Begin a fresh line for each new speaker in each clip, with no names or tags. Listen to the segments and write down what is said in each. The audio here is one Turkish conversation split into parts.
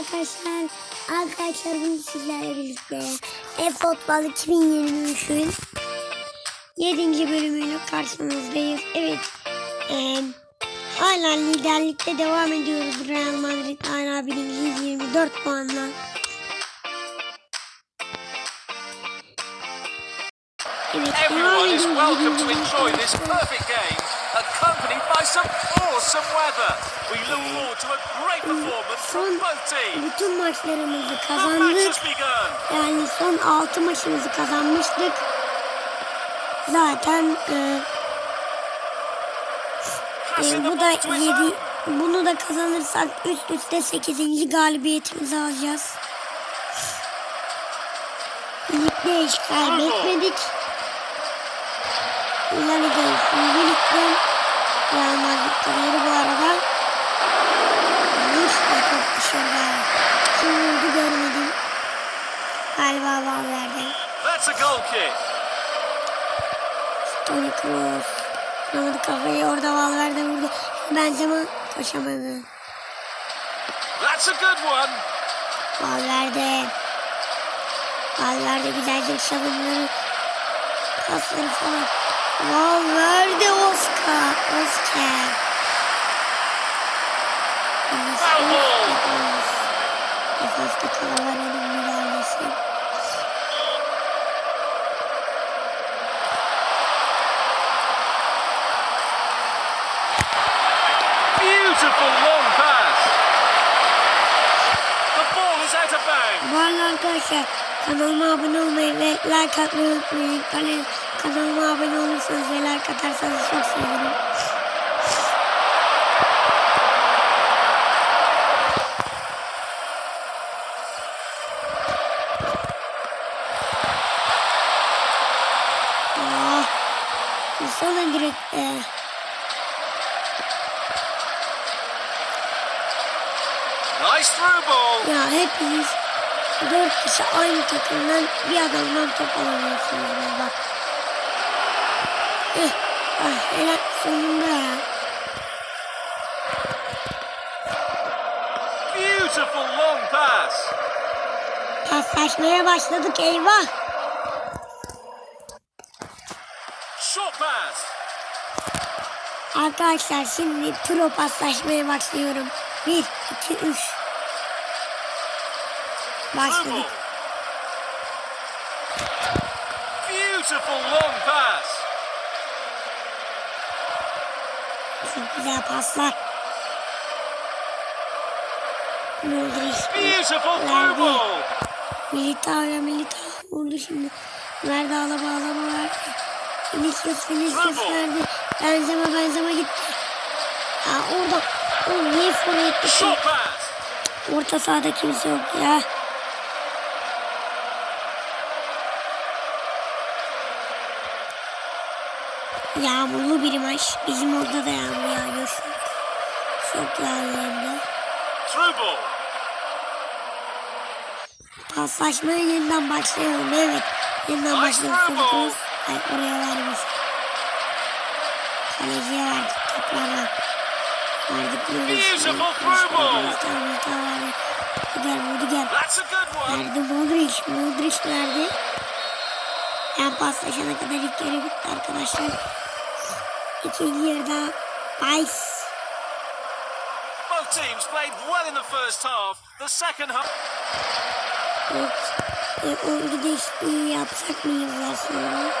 arkadaşlar. Arkadaşlar bugün sizlerle birlikte e-futbol 2023'ün 7. bölümüyle karşınızdayız. Evet. eee, hala liderlikte devam ediyoruz. Real Madrid hala birinciyiz 24 puanla. Evet, devam ediyoruz.
Welcome to
7.
enjoy this
bölümde.
perfect game, accompanied by some awesome weather. We look forward to a great performance from both teams.
bütün maçlarımızı kazandık. Yani son 6 maçımızı kazanmıştık. Zaten e, e, bu da
ball to his
7
own.
bunu da kazanırsak üst üste 8. galibiyetimizi alacağız. Ligde hiç kaybetmedik. İleride birlikte Real Madrid kariyeri bu arada. Vuruş da çok dışarıda. Kim vurdu görmedim. Galiba Valverde.
That's a goal kick.
Toni Kroos. Vuramadı kafayı orada Valverde vurdu. Benzema koşamadı.
That's a good one.
Valverde. Valverde güzelce savunmaları. Pasları falan. Oscar. Oscar.
Foul ball.
Defansta Calavara'nın müdahalesi.
Beautiful long pass. The ball is out of bounds.
Bu arada arkadaşlar kanalıma abone olmayı ve like atmayı unutmayın. Kanalıma, kanalıma abone olursanız ve like atarsanız çok sevinirim. Ah, Sonra direkt eh,
Nice through ball.
Ya hepiniz dört kişi aynı takımdan bir adamdan top alamıyorsunuz bak. Eh, ah, helal sonunda ya.
Beautiful long pass.
Paslaşmaya başladık eyvah.
Short pass.
Arkadaşlar şimdi pro paslaşmaya başlıyorum. Bir, iki, üç. Başladık.
Beautiful long pass.
Çok güzel paslar.
Beautiful
verdi.
ball.
Militao Militao vurdu şimdi. Verdi alaba alaba verdi. Vinicius Vinicius verdi. Benzema Benzema gitti. Ya orada o niye forvet gitti? Orta sahada kimse yok ya. Yağmurlu bir maç. Bizim orada da yağmur yağıyor. Çok,
ball.
Paslaşmaya yeniden başlayalım. Evet. Yeniden başlayalım. Ay oraya vermiş. Kaleciye verdik tekrardan. Verdik.
Beautiful through a good one.
Verdi Modric. Modric verdi. Ben paslaşana kadar ilk yarı bitti arkadaşlar. It's a year that ice.
Both teams played well in the first half. The second half.
It organizationally upset me last night.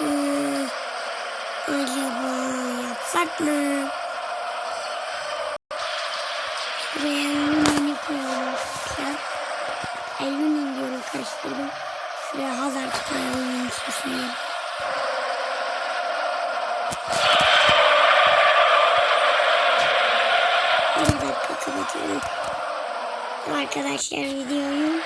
Uh, I upset me. Arkadaşlar videoyu.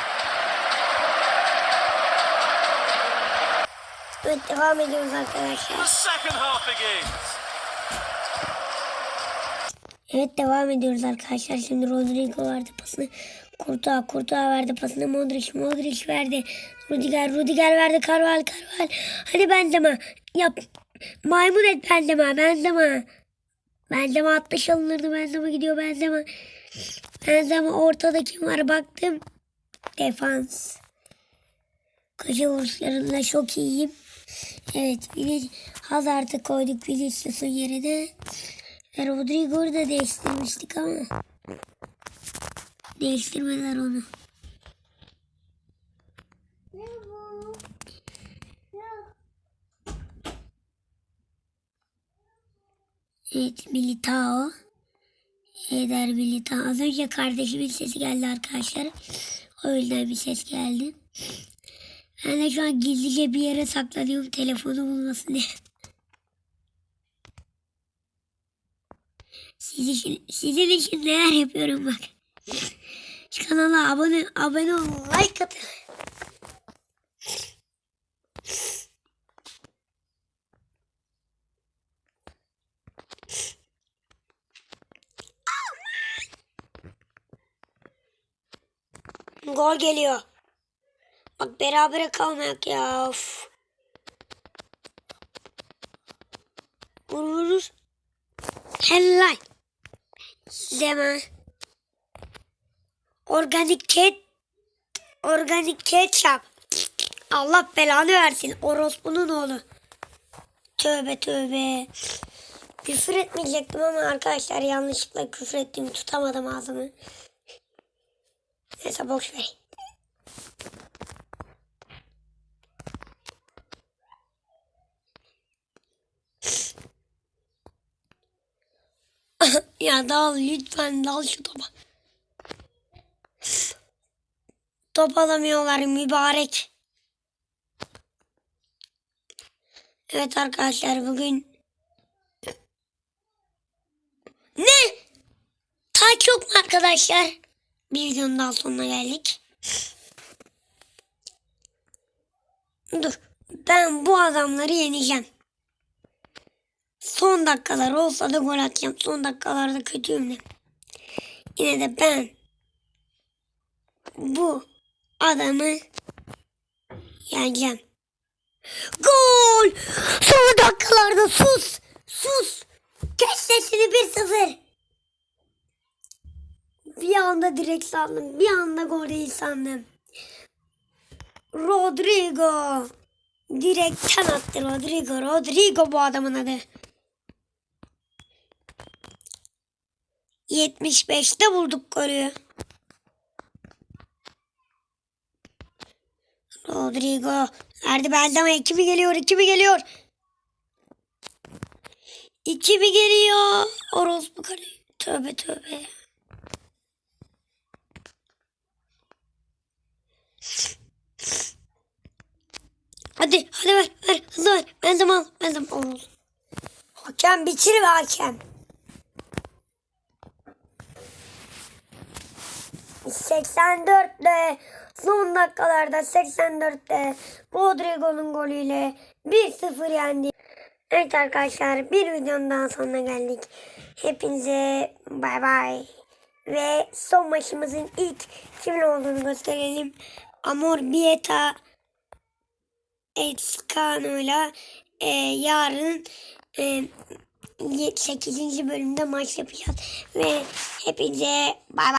Evet devam ediyoruz arkadaşlar. Evet devam ediyoruz arkadaşlar. Şimdi Rodrigo verdi pasını. Kurtuğa, Kurtuğa verdi pasını. Modric, Modric verdi. Rudiger, Rudiger verdi. Carval, Carval. Hadi Benzema. Yap. Maymun et Benzema, Benzema. Benzema 60 alınırdı. Benzema gidiyor. Benzema. Benzema ortada kim var baktım. Defans. Köşe vuruşlarında çok iyiyim. Evet. Vini Hazard'ı koyduk Vinicius'un yerine. Ve Rodrigo'yu da değiştirmiştik ama. Değiştirmediler onu. Evet Militao. Eder Militao. Az önce kardeşimin sesi geldi arkadaşlar. O yüzden bir ses geldi. Ben de şu an gizlice bir yere saklanıyorum telefonu bulmasın diye. Sizin için, sizin için neler yapıyorum bak. Şu kanala abone, abone ol, like atın. Gol geliyor. Bak berabere kalmayak ya. Of. Vur vur vur. Helal. Deme. Organik ket. Organik ketçap. Allah belanı versin. Orospu'nun oğlu. Tövbe tövbe. Küfür etmeyecektim ama arkadaşlar yanlışlıkla küfür ettim. Tutamadım ağzımı. Neyse boş ver. ya dal lütfen dal şu topa. Top alamıyorlar mübarek. Evet arkadaşlar bugün ne? Taç yok mu arkadaşlar? Bir videonun daha sonuna geldik. Dur. Ben bu adamları yeneceğim. Son dakikalar olsa da gol atacağım. Son dakikalarda kötüyüm de. Yine de ben bu adamı yeneceğim. Gol! Son dakikalarda sus! Kes sesini 1-0. Bir anda direkt sandım. Bir anda gol değil sandım. Rodrigo. Direkten attı Rodrigo. Rodrigo bu adamın adı. 75'te bulduk golü. Rodrigo. Verdi Beldama. 2 mi geliyor? 2 mi geliyor? 2 mi geliyor? Orospu kare. Tövbe tövbe. Hadi ver ver hızlı ver. Ben de al ben de al. Hakem bitir be hakem. 84'te son dakikalarda 84'te Rodrigo'nun golüyle 1-0 yendi. Evet arkadaşlar bir videonun daha sonuna geldik. Hepinize bay bay. Ve son maçımızın ilk kimin olduğunu gösterelim. Amor Bieta Escano'yla e, yarın e, 8. bölümde maç yapacağız. Ve hepinize bay bay.